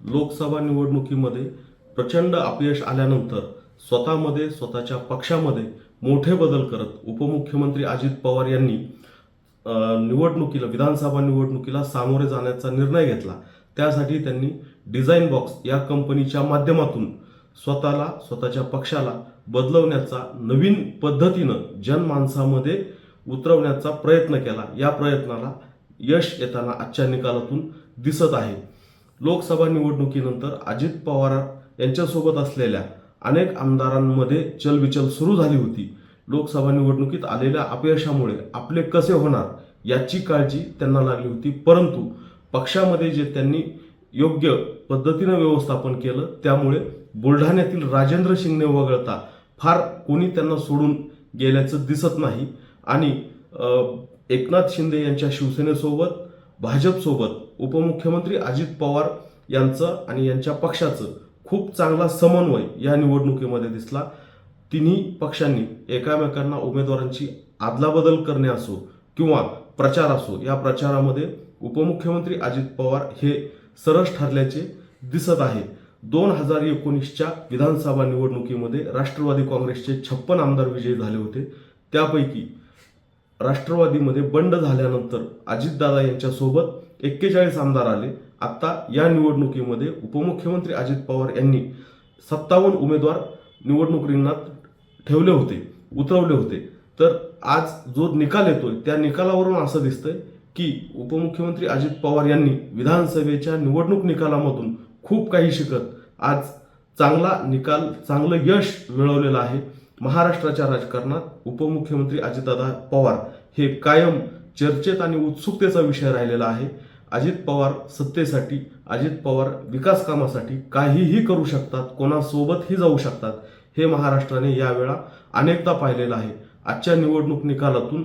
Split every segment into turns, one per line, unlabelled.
लोकसभा निवडणुकीमध्ये प्रचंड अपयश आल्यानंतर स्वतःमध्ये स्वतःच्या पक्षामध्ये मोठे बदल करत उपमुख्यमंत्री अजित पवार यांनी निवडणुकीला विधानसभा निवडणुकीला सामोरे जाण्याचा निर्णय घेतला. त्यासाठी त्यांनी डिझाईन बॉक्स या कंपनीच्या माध्यमातून स्वतःला स्वतःच्या पक्षाला बदलवण्याचा नवीन पद्धतीनं जनमानसामध्ये उतरवण्याचा प्रयत्न केला. या प्रयत्नाला यश येताना आजच्या निकालातून दिसत आहे. लोकसभा निवडणुकीनंतर अजित पवार यांच्यासोबत असलेल्या अनेक आमदारांमध्ये चलबिचल सुरू झाली होती. लोकसभा निवडणुकीत आलेल्या अपयशामुळे आपले कसे होणार याची काळजी त्यांना लागली होती. परंतु पक्षामध्ये जे त्यांनी योग्य पद्धतीनं व्यवस्थापन केलं त्यामुळे बुलढाण्यातील राजेंद्र शिंगणे वगळता फार कोणी त्यांना सोडून गेल्याचं दिसत नाही. आणि एकनाथ शिंदे यांच्या शिवसेनेसोबत भाजपसोबत उपमुख्यमंत्री अजित पवार यांचं आणि यांच्या पक्षाचं खूप चांगला समन्वय या निवडणुकीमध्ये दिसला. तिन्ही पक्षांनी एकामेकांना उमेदवारांची आदलाबदल करणे असो किंवा प्रचार असो या प्रचारामध्ये उपमुख्यमंत्री अजित पवार हे सरस ठरल्याचे दिसत आहे. दोन हजार एकोणीसच्या विधानसभा निवडणुकीमध्ये राष्ट्रवादी काँग्रेसचे छप्पन आमदार विजयी झाले होते. त्यापैकी राष्ट्रवादीमध्ये बंड झाल्यानंतर अजितदादा यांच्यासोबत एक्केचाळीस आमदार आले. आता या निवडणुकीमध्ये उपमुख्यमंत्री अजित पवार यांनी सत्तावन्न उमेदवार निवडणूक रिंगणात ठेवले होते उतरवले होते. तर आज जो निकाल येतोय त्या निकालावरून असं दिसतंय की उपमुख्यमंत्री अजित पवार यांनी विधानसभेच्या निवडणूक निकालामधून खूप काही शिकत आज चांगला निकाल चांगलं यश मिळवलेलं आहे. महाराष्ट्राच्या राजकारणात उपमुख्यमंत्री अजितदादा पवार हे कायम चर्चेत आणि उत्सुकतेचा विषय राहिलेला आहे. अजित पवार सत्तेसाठी अजित पवार विकास कामासाठी काहीही करू शकतात कोणासोबतही जाऊ शकतात हे महाराष्ट्राने यावेळा अनेकदा पाहिलेलं आहे. आजच्या निवडणूक निकालातून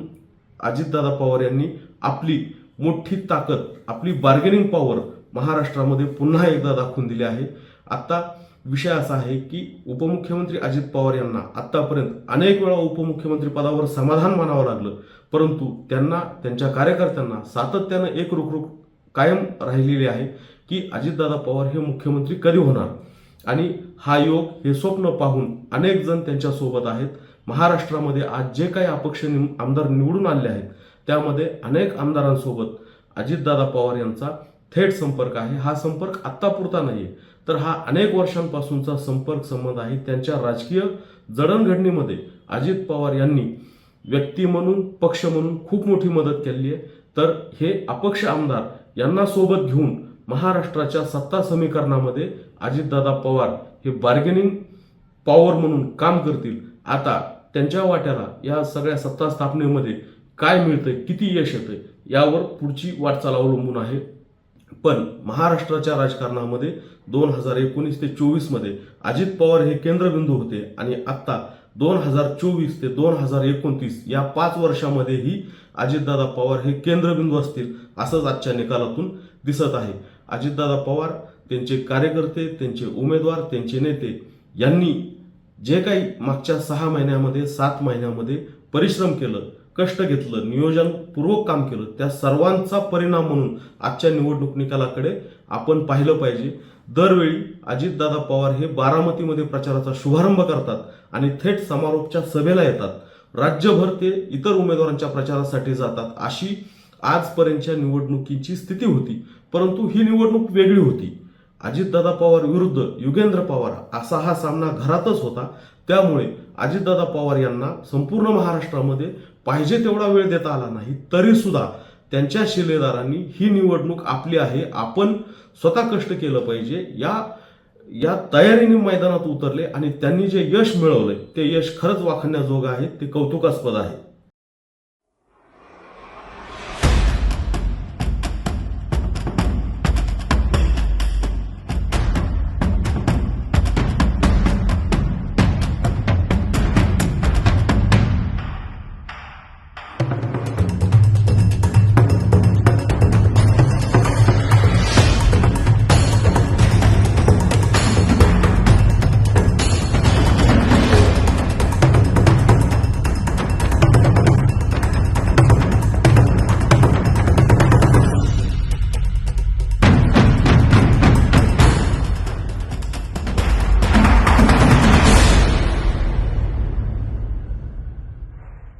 अजितदादा पवार यांनी आपली मोठी ताकद आपली बार्गेनिंग पॉवर महाराष्ट्रामध्ये पुन्हा एकदा दाखवून दिली आहे. आत्ता विषय असा आहे की उपमुख्यमंत्री अजित पवार यांना आतापर्यंत अनेक वेळा उपमुख्यमंत्री पदावर समाधान मानावं लागलं. परंतु त्यांना त्यांच्या कार्यकर्त्यांना सातत्यानं एक रुखरुख कायम राहिलेली आहे की अजितदादा पवार हे मुख्यमंत्री कधी होणार? आणि हा योग हे स्वप्न पाहून अनेक जण त्यांच्यासोबत आहेत. महाराष्ट्रामध्ये आज जे काही अपक्ष निम- आमदार निवडून आले आहेत त्यामध्ये अनेक आमदारांसोबत अजितदादा पवार यांचा थेट संपर्क आहे. हा संपर्क आत्तापुरता नाही आहे तर हा अनेक वर्षांपासूनचा संपर्क संबंध आहे. त्यांच्या राजकीय जडणघडणीमध्ये अजित पवार यांनी व्यक्ती म्हणून पक्ष म्हणून खूप मोठी मदत केली आहे. तर हे अपक्ष आमदार यांना सोबत घेऊन महाराष्ट्राच्या सत्ता समीकरणामध्ये अजितदादा पवार हे बार्गेनिंग पॉवर म्हणून काम करतील. आता त्यांच्या वाट्याला या सगळ्या सत्ता स्थापनेमध्ये काय मिळतंय किती यश येतंय यावर पुढची वाटचाल अवलंबून आहे. पण महाराष्ट्राच्या राजकारणामध्ये दोन हजार एकोणीस ते चोवीसमध्ये अजित पवार हे केंद्रबिंदू होते आणि आत्ता दोन हजार चोवीस ते दोन हजार एकोणतीस या पाच वर्षामध्येही अजितदादा पवार हे केंद्रबिंदू असतील असंच आजच्या निकालातून दिसत आहे. अजितदादा पवार त्यांचे कार्यकर्ते त्यांचे उमेदवार त्यांचे नेते यांनी जे काही मागच्या सहा महिन्यामध्ये सात महिन्यामध्ये परिश्रम केलं कष्ट घेतलं नियोजनपूर्वक काम केलं त्या सर्वांचा परिणाम म्हणून आजच्या निवडणूक निकालाकडे आपण पाहिलं पाहिजे. दरवेळी अजितदादा पवार हे बारामतीमध्ये प्रचाराचा शुभारंभ करतात. आणि थेट समारोपच्या सभेला येतात. राज्यभर ते इतर उमेदवारांच्या प्रचारासाठी जातात. अशी आजपर्यंतच्या निवडणुकीची स्थिती होती. परंतु ही निवडणूक वेगळी होती. अजितदादा पवार विरुद्ध युगेंद्र पवार असा हा सामना घरातच होता. त्यामुळे अजितदादा पवार यांना संपूर्ण महाराष्ट्रामध्ये पाहिजे तेवढा वेळ देता आला नाही तरी सुद्धा त्यांच्या शिलेदारांनी ही निवडणूक आपली आहे. आपण स्वतः कष्ट केलं पाहिजे. या या तयारीने मैदानात उतरले आणि त्यांनी जे यश मिळवलंय ते यश खरंच वाखण्याजोगं आहे ते कौतुकास्पद आहे.